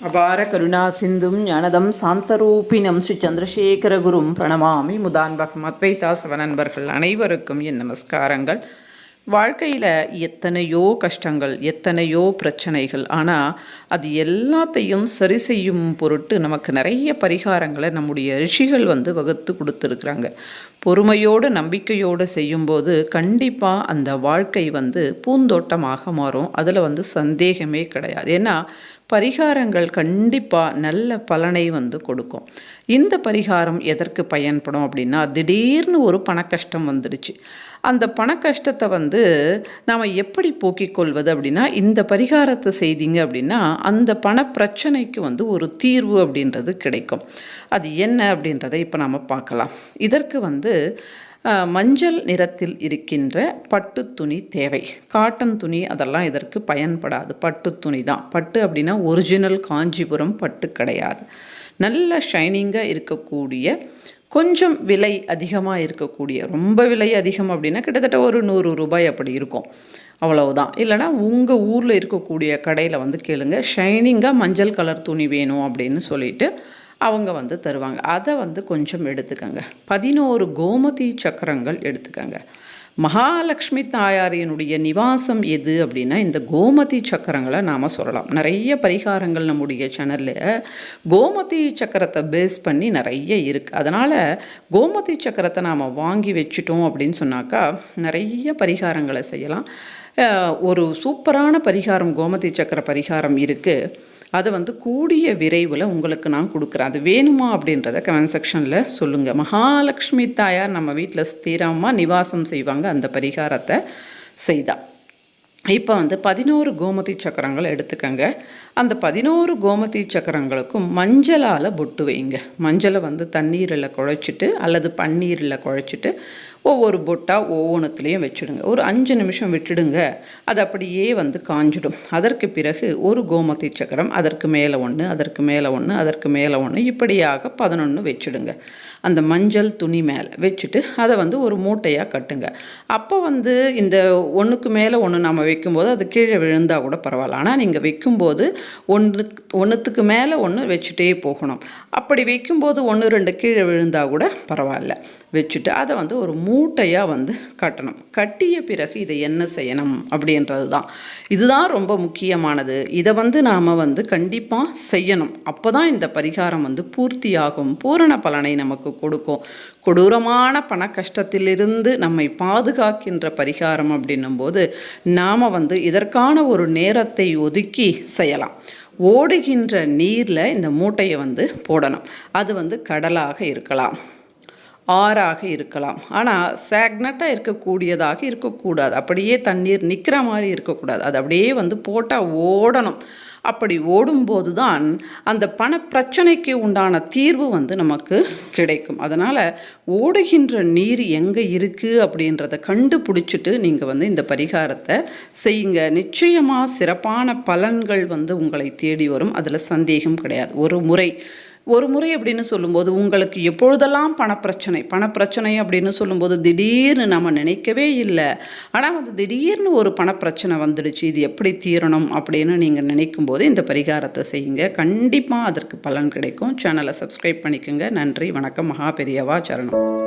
அபார கருணா சிந்தும் ஞானதம் சாந்தரூபினம் ஸ்ரீ சந்திரசேகர குரும் பிரணமாமி முதான்பகம் அத்வைதாசவ நண்பர்கள் அனைவருக்கும் என் நமஸ்காரங்கள். வாழ்க்கையில் எத்தனையோ கஷ்டங்கள் எத்தனையோ பிரச்சனைகள் ஆனால் அது எல்லாத்தையும் சரி செய்யும் பொருட்டு நமக்கு நிறைய பரிகாரங்களை நம்முடைய ரிஷிகள் வந்து வகுத்து கொடுத்துருக்குறாங்க. பொறுமையோடு நம்பிக்கையோடு செய்யும்போது கண்டிப்பாக அந்த வாழ்க்கை வந்து பூந்தோட்டமாக மாறும். அதில் வந்து சந்தேகமே கிடையாது. ஏன்னா பரிகாரங்கள் கண்டிப்பாக நல்ல பலனை வந்து கொடுக்கும். இந்த பரிகாரம் எதற்கு பயன்படும் அப்படின்னா திடீர்னு ஒரு பணக்கஷ்டம் வந்துடுச்சு. அந்த பணக்கஷ்டத்தை வந்து நாம் எப்படி போக்கிக் கொள்வது அப்படின்னா இந்த பரிகாரத்தை செய்தீங்க அப்படின்னா அந்த பண பிரச்சனைக்கு வந்து ஒரு தீர்வு அப்படின்றது கிடைக்கும். அது என்ன அப்படின்றத இப்போ நாம் பார்க்கலாம். இதற்கு வந்து மஞ்சள் நிறத்தில் இருக்கின்ற பட்டு துணி தேவை. காட்டன் துணி அதெல்லாம் இதற்கு பயன்படாது. பட்டு துணி தான். பட்டு அப்படின்னா ஒரிஜினல் காஞ்சிபுரம் பட்டு கிடையாது. நல்ல ஷைனிங்காக இருக்கக்கூடிய கொஞ்சம் விலை அதிகமாக இருக்கக்கூடிய ரொம்ப விலை அதிகம் அப்படின்னா கிட்டத்தட்ட ஒரு நூறு ரூபாய் அப்படி இருக்கும். அவ்வளவுதான். இல்லைனா உங்கள் ஊரில் இருக்கக்கூடிய கடையில் வந்து கேளுங்க ஷைனிங்காக மஞ்சள் கலர் துணி வேணும் அப்படின்னு சொல்லிட்டு அவங்க வந்து தருவாங்க. அதை வந்து கொஞ்சம் எடுத்துக்கங்க. பதினோரு கோமதி சக்கரங்கள் எடுத்துக்கங்க. மகாலட்சுமி தாயாரினுடைய நிவாசம் எது அப்படின்னா இந்த கோமதி சக்கரங்களை நாம் சொல்லலாம். நிறைய பரிகாரங்கள் நம்முடைய சேனலில் கோமதி சக்கரத்தை பேஸ் பண்ணி நிறைய இருக்குது அதனால் கோமதி சக்கரத்தை நாம் வாங்கி வச்சுட்டோம் அப்படின்னு சொன்னாக்கா நிறைய பரிகாரங்களை செய்யலாம். ஒரு சூப்பரான பரிகாரம் கோமதி சக்கர பரிகாரம் இருக்குது அதை வந்து கூடிய விரைவில் உங்களுக்கு நான் கொடுக்குறேன். அது வேணுமா அப்படின்றத கமெண்ட் செக்ஷனில் சொல்லுங்கள் மகாலட்சுமி தாயார் நம்ம வீட்டில் ஸ்திரமாக நிவாசம் செய்வாங்க. அந்த பரிகாரத்தை செய்தால் இப்போ வந்து பதினோரு கோமதி சக்கரங்களை எடுத்துக்கங்க. அந்த பதினோரு கோமதி சக்கரங்களுக்கும் மஞ்சளால் பொட்டு வைங்க. மஞ்சளை வந்து தண்ணீரில் குழைச்சிட்டு அல்லது பன்னீரில் குழைச்சிட்டு ஒவ்வொரு பொட்டாக ஒவ்வொன்றுத்துலேயும் வச்சுடுங்க. ஒரு அஞ்சு நிமிஷம் விட்டுடுங்க. அது அப்படியே வந்து காஞ்சிடும். அதற்கு பிறகு ஒரு கோமதி சக்கரம் அதற்கு மேலே ஒன்று அதற்கு மேலே ஒன்று அதற்கு மேலே ஒன்று இப்படியாக பதினொன்று வச்சுடுங்க. அந்த மஞ்சள் துணி மேலே வச்சுட்டு அதை வந்து ஒரு மூட்டையாக கட்டுங்க. அப்போ வந்து இந்த ஒன்றுக்கு மேலே ஒன்று நம்ம வைக்கும்போது அது கீழே விழுந்தால் கூட பரவாயில்ல. ஆனால் நீங்கள் வைக்கும்போது ஒன்று ஒன்றுத்துக்கு மேலே ஒன்று வச்சுட்டே போகணும். அப்படி வைக்கும்போது ஒன்று ரெண்டு கீழே விழுந்தால் கூட பரவாயில்ல. வச்சுட்டு அதை வந்து ஒரு மூட்டையாக வந்து கட்டணும். கட்டிய பிறகு இதை என்ன செய்யணும் அப்படின்றது தான் இதுதான் ரொம்ப முக்கியமானது. இதை வந்து நாம் வந்து கண்டிப்பாக செய்யணும். அப்போ தான் இந்த பரிகாரம் வந்து பூர்த்தியாகும். பூரண பலனை நமக்கு கொடுக்கும். கொடூரமான பண கஷ்டத்திலிருந்து நம்மை பாதுகாக்கின்ற பரிகாரம் அப்படின்னும்போது நாம் வந்து இதற்கான ஒரு நேரத்தை ஒதுக்கி செய்யலாம். ஓடுகின்ற நீரில் இந்த மூட்டையை வந்து போடணும். அது வந்து கடலாக இருக்கலாம். ஆறாக இருக்கலாம். ஆனால் சேக்னட்டாக இருக்கக்கூடியதாக இருக்கக்கூடாது. அப்படியே தண்ணீர் நிற்கிற மாதிரி இருக்கக்கூடாது. அது அப்படியே வந்து போட்டால் ஓடணும். அப்படி ஓடும்போது தான் அந்த பண பிரச்சனைக்கு உண்டான தீர்வு வந்து நமக்கு கிடைக்கும். அதனால் ஓடுகின்ற நீர் எங்கே இருக்குது அப்படின்றத கண்டுபிடிச்சிட்டு நீங்கள் வந்து இந்த பரிகாரத்தை செய்யுங்க. நிச்சயமாக சிறப்பான பலன்கள் வந்து உங்களை தேடி வரும். அதில் சந்தேகம் கிடையாது. ஒரு முறை ஒரு முறை அப்படின்னு சொல்லும்போது உங்களுக்கு எப்பொழுதெல்லாம் பணப்பிரச்சனை பணப்பிரச்சனை அப்படின்னு சொல்லும்போது திடீர்னு நம்ம நினைக்கவே இல்லை. ஆனால் வந்து திடீர்னு ஒரு பணப்பிரச்சனை வந்துடுச்சு இது எப்படி தீரணும் அப்படின்னு நீங்கள் நினைக்கும் போது இந்த பரிகாரத்தை செய்யுங்க. கண்டிப்பாக அதற்கு பலன் கிடைக்கும். சேனலை சப்ஸ்கிரைப் பண்ணிக்கோங்க. நன்றி வணக்கம் மகா பெரியவா சரணம்.